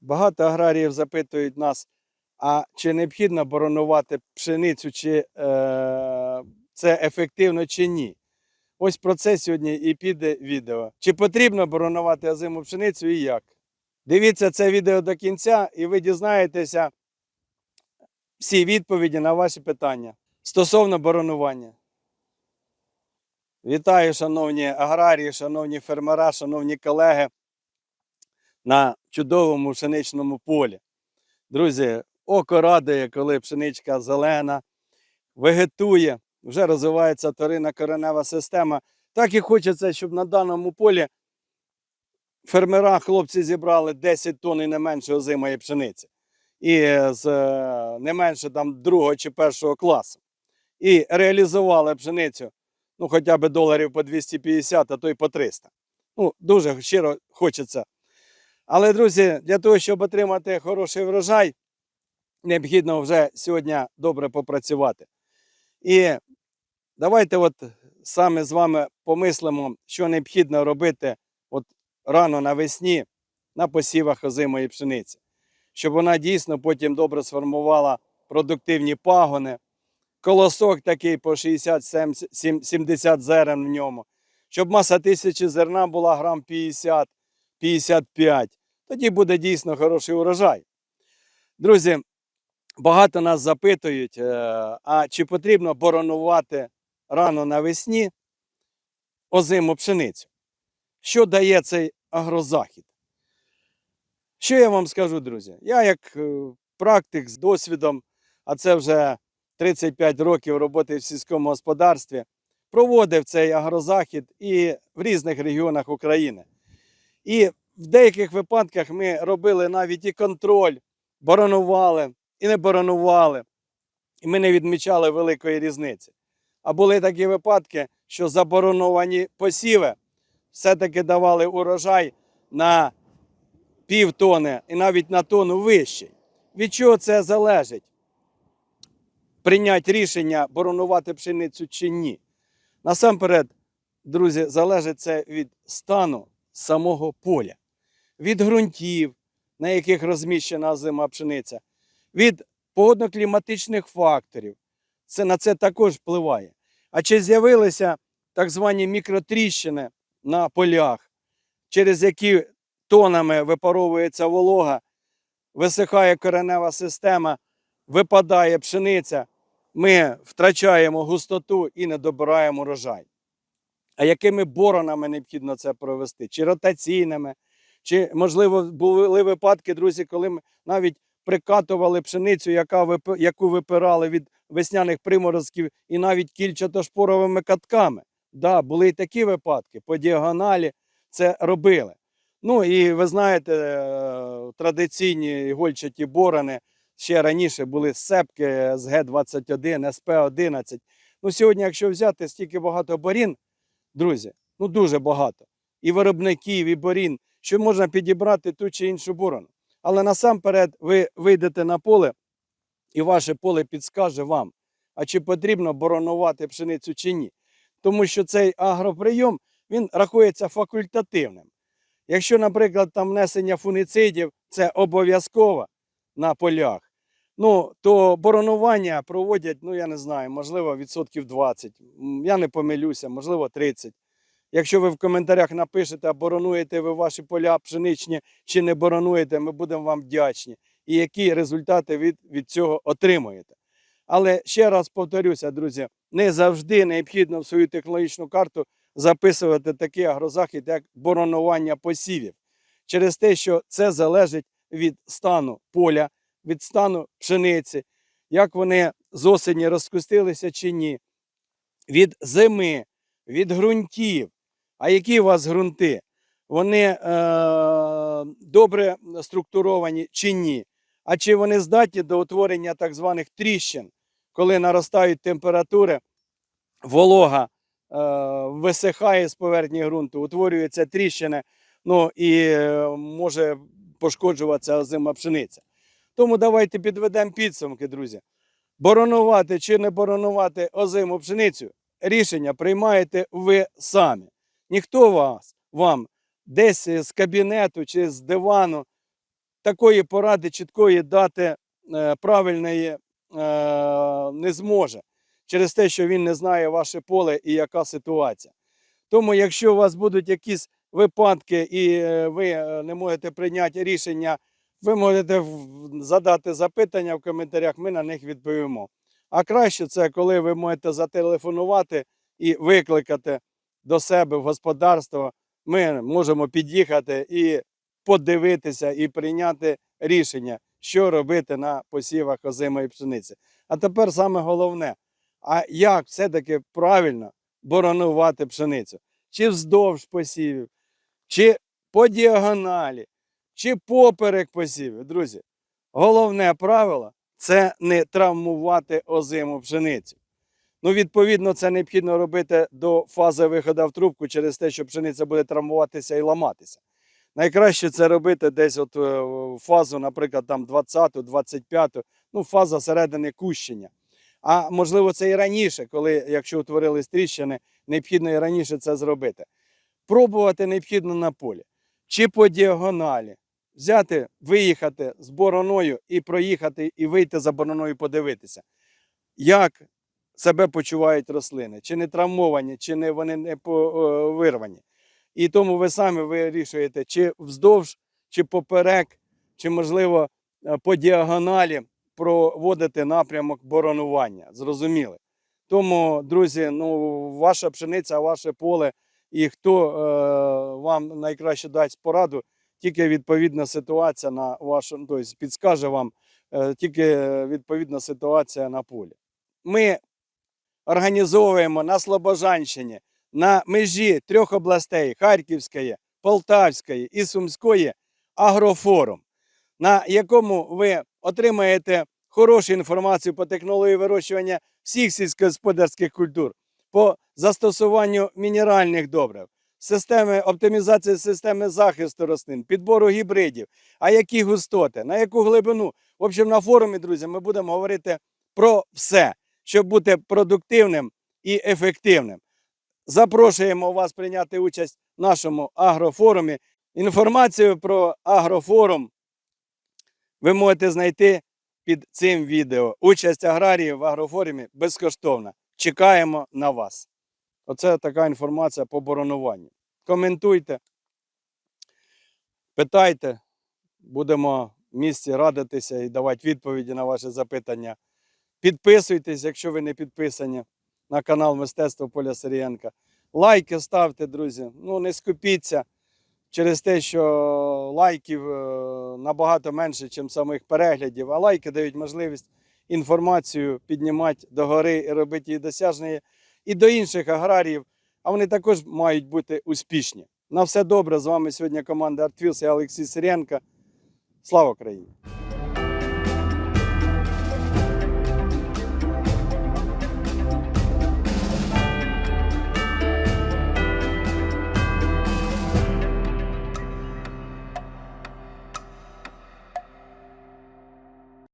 Багато аграріїв запитують нас, а чи необхідно боронувати пшеницю, чи е, це ефективно чи ні. Ось про це сьогодні і піде відео. Чи потрібно боронувати озиму пшеницю і як? Дивіться це відео до кінця, і ви дізнаєтеся всі відповіді на ваші питання стосовно боронування. Вітаю, шановні аграрії, шановні фермера, шановні колеги на чудовому пшеничному полі. Друзі, око радує, коли пшеничка зелена, вегетує, вже розвивається вторинна коренева система. Так і хочеться, щоб на даному полі фермера, хлопці зібрали 10 тонн і не менше озимої пшениці. І з е, не менше там другого чи першого класу. І реалізували пшеницю ну, хоча б доларів по 250, а то й по 300. Ну, дуже щиро хочеться. Але, друзі, для того, щоб отримати хороший врожай, необхідно вже сьогодні добре попрацювати. І давайте от саме з вами помислимо, що необхідно робити от рано навесні на посівах озимої пшениці, щоб вона дійсно потім добре сформувала продуктивні пагони, колосок такий по 60-70 зерен в ньому, щоб маса тисячі зерна була грам 50-55. Тоді буде дійсно хороший урожай. Друзі, багато нас запитують, е, а чи потрібно боронувати рано навесні озиму пшеницю? Що дає цей агрозахід? Що я вам скажу, друзі? Я як е, практик з досвідом, а це вже 35 років роботи в сільському господарстві, проводив цей агрозахід і в різних регіонах України. І в деяких випадках ми робили навіть і контроль, боронували і не боронували, і ми не відмічали великої різниці. А були такі випадки, що забороновані посіви все-таки давали урожай на пів тони і навіть на тонну вищий. Від чого це залежить? Прийняти рішення боронувати пшеницю чи ні. Насамперед, друзі, залежить це від стану самого поля, від ґрунтів, на яких розміщена озима пшениця, від погодно-кліматичних факторів. Це на це також впливає. А чи з'явилися так звані мікротріщини на полях, через які тонами випаровується волога, висихає коренева система, випадає пшениця, ми втрачаємо густоту і не добираємо урожай. А якими боронами необхідно це провести? Чи ротаційними, чи, можливо, були випадки, друзі, коли ми навіть прикатували пшеницю, яка яку випирали від весняних приморозків, і навіть кільчато-шпоровими катками. Да, були і такі випадки, по діагоналі це робили. Ну і ви знаєте, е, традиційні гольчаті борони ще раніше були сепки з Г-21, СП-11. Ну, сьогодні, якщо взяти стільки багато борін, друзі, ну дуже багато. І виробників, і борін, що можна підібрати ту чи іншу борону. Але насамперед ви вийдете на поле, і ваше поле підскаже вам, а чи потрібно боронувати пшеницю чи ні. Тому що цей агроприйом він рахується факультативним. Якщо, наприклад, там внесення фуніцидів це обов'язково на полях, ну то боронування проводять, ну я не знаю, можливо, відсотків 20. М, Я не помилюся, можливо, 30. Якщо ви в коментарях напишете, боронуєте ви ваші поля пшеничні чи не боронуєте, ми будемо вам вдячні. І які результати від, від цього отримуєте. Але ще раз повторюся, друзі, не завжди необхідно в свою технологічну карту записувати такий агрозахід, як боронування посівів, через те, що це залежить від стану поля, від стану пшениці, як вони з осені розкустилися чи ні, від зими, від ґрунтів. А які у вас ґрунти? Вони е, добре структуровані чи ні? А чи вони здатні до утворення так званих тріщин, коли наростають температури, волога е, висихає з поверхні ґрунту, утворюються тріщини, ну і е, може пошкоджуватися озима пшениця. Тому давайте підведемо підсумки, друзі. Боронувати чи не боронувати озиму пшеницю, рішення приймаєте ви самі. Ніхто вас вам десь з кабінету чи з дивану такої поради чіткої дати е, правильної е, не зможе через те, що він не знає ваше поле і яка ситуація. Тому, якщо у вас будуть якісь випадки і е, ви не можете прийняти рішення, ви можете задати запитання в коментарях, ми на них відповімо. А краще це, коли ви можете зателефонувати і викликати до себе в господарство. Ми можемо під'їхати і подивитися і прийняти рішення, що робити на посівах озимої пшениці. А тепер саме головне, а як все-таки правильно боронувати пшеницю? Чи вздовж посівів, чи по діагоналі, чи поперек посівів. Друзі, головне правило це не травмувати озиму пшеницю. Ну, відповідно, це необхідно робити до фази виходу в трубку через те, що пшениця буде травмуватися і ламатися. Найкраще це робити десь от е, фазу, наприклад, там 20-ту, 25-ту, ну, фаза середини кущення. А можливо, це і раніше, коли, якщо утворились тріщини, необхідно і раніше це зробити. Пробувати необхідно на полі. Чи по діагоналі. Взяти, виїхати з бороною і проїхати, і вийти за бороною подивитися, як себе почувають рослини, чи не травмовані, чи не вони не е, вирвані. І тому ви самі вирішуєте, чи вздовж, чи поперек, чи, можливо, е, по діагоналі проводити напрямок боронування. Зрозуміли. Тому, друзі, ну, ваша пшениця, ваше поле, і хто е, вам найкраще дасть пораду, тільки відповідна ситуація на вашому, тобто підскаже вам е, тільки відповідна ситуація на полі. Ми організовуємо на Слобожанщині на межі трьох областей Харківської, Полтавської і Сумської агрофорум, на якому ви отримаєте хорошу інформацію по технології вирощування всіх сільськогосподарських культур, по застосуванню мінеральних добрив, системи оптимізації системи захисту рослин, підбору гібридів, а які густоти, на яку глибину. В общем, на форумі, друзі, ми будемо говорити про все, щоб бути продуктивним і ефективним. Запрошуємо вас прийняти участь в нашому агрофорумі. Інформацію про агрофорум ви можете знайти під цим відео. Участь аграріїв в агрофорумі безкоштовна. Чекаємо на вас. Оце така інформація по боронуванню. Коментуйте, питайте, будемо в місці радитися і давати відповіді на ваші запитання. Підписуйтесь, якщо ви не підписані на канал Мистецтво Поля Сирієнка. Лайки ставте, друзі. Ну, не скупіться через те, що лайків е, набагато менше, ніж самих переглядів, а лайки дають можливість інформацію піднімати догори і робити її досяжною і до інших аграріїв, а вони також мають бути успішні. На все добре. З вами сьогодні команда Артвілс і Олексій Сиренко. Слава Україні!